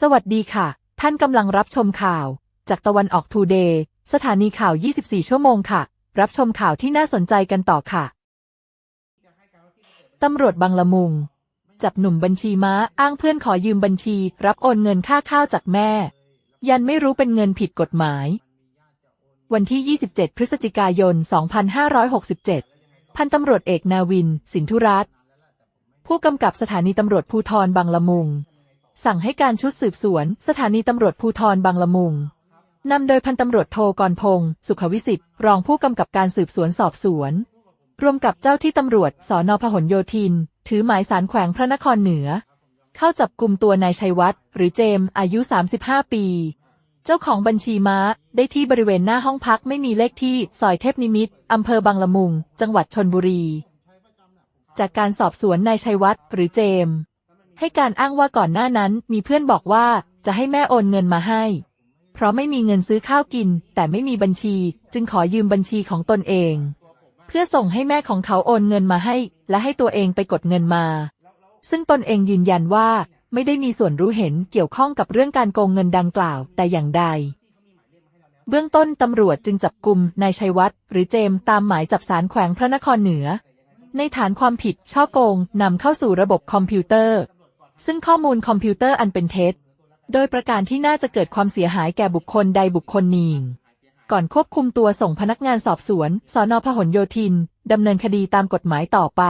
สวัสดีค่ะ ท่านกำลังรับชมข่าว จากตะวันออกทูเดย์สถานีข่าว 24 ชั่วโมงค่ะ รับชมข่าวที่น่าสนใจกันต่อค่ะ ตำรวจบางละมุง จับหนุ่มบัญชีม้าอ้างเพื่อนขอยืมบัญชี รับโอนเงินค่าข้าวจากแม่ ยันไม่รู้เป็นเงินผิดกฎหมาย วันที่ 27 พฤศจิกายน 2567 พันตำรวจเอกนาวิน สินธุรัตน์ผู้กำกับสถานีตำรวจภูธรบางละมุง สั่งให้การชุดสืบสวน สถานีตำรวจภูธรบางละมุงนำโดยพันตำรวจโทกรพงศ์สุขวิสิทธิ์รองผู้กำกับการสืบสวนสอบสวน รวมกับเจ้าที่ตำรวจสอนอพหลโยธิน ถือหมายสารแขวงพระนครเหนือ เข้าจับกลุ่มตัวนายชัยวัฒน์หรือเจม อายุ 35 ปี เจ้าของบัญชีม้าได้ที่บริเวณหน้าห้องพักไม่มีเลขที่ซอยเทพนิมิตอำเภอบางละมุง จังหวัดชนบุรี จากการสอบสวนนายชัยวัฒน์หรือเจม ให้การอ้างว่าก่อนหน้านั้นมีเพื่อนบอกว่าจะให้แม่โอนเงินมาให้ เพราะไม่มีเงินซื้อข้าวกิน แต่ไม่มีบัญชีจึงขอยืมบัญชีของตนเอง เพื่อส่งให้แม่ของเขาโอนเงินมาให้ และให้ตัวเองไปกดเงินมา ซึ่งตนเองยืนยันว่าไม่ได้มีส่วนรู้เห็นเกี่ยวข้องกับเรื่องการโกงเงินดังกล่าวแต่อย่างใด เบื้องต้นตำรวจจึงจับกลุ่มนายชัยวัฒน์หรือเจมตามหมายจับสารแขวงพระนครเหนือ ในฐานความผิดช่อโกงนำเข้าสู่ระบบคอมพิวเตอร์ ซึ่งข้อมูลคอมพิวเตอร์อันเป็นเท็จ โดยประการที่น่าจะเกิดความเสียหายแก่บุคคลใดบุคคลหนึ่งก่อนควบคุมตัวส่งพนักงานสอบสวนสอนอพหลโยธิน ดำเนินคดีตามกฎหมายต่อไป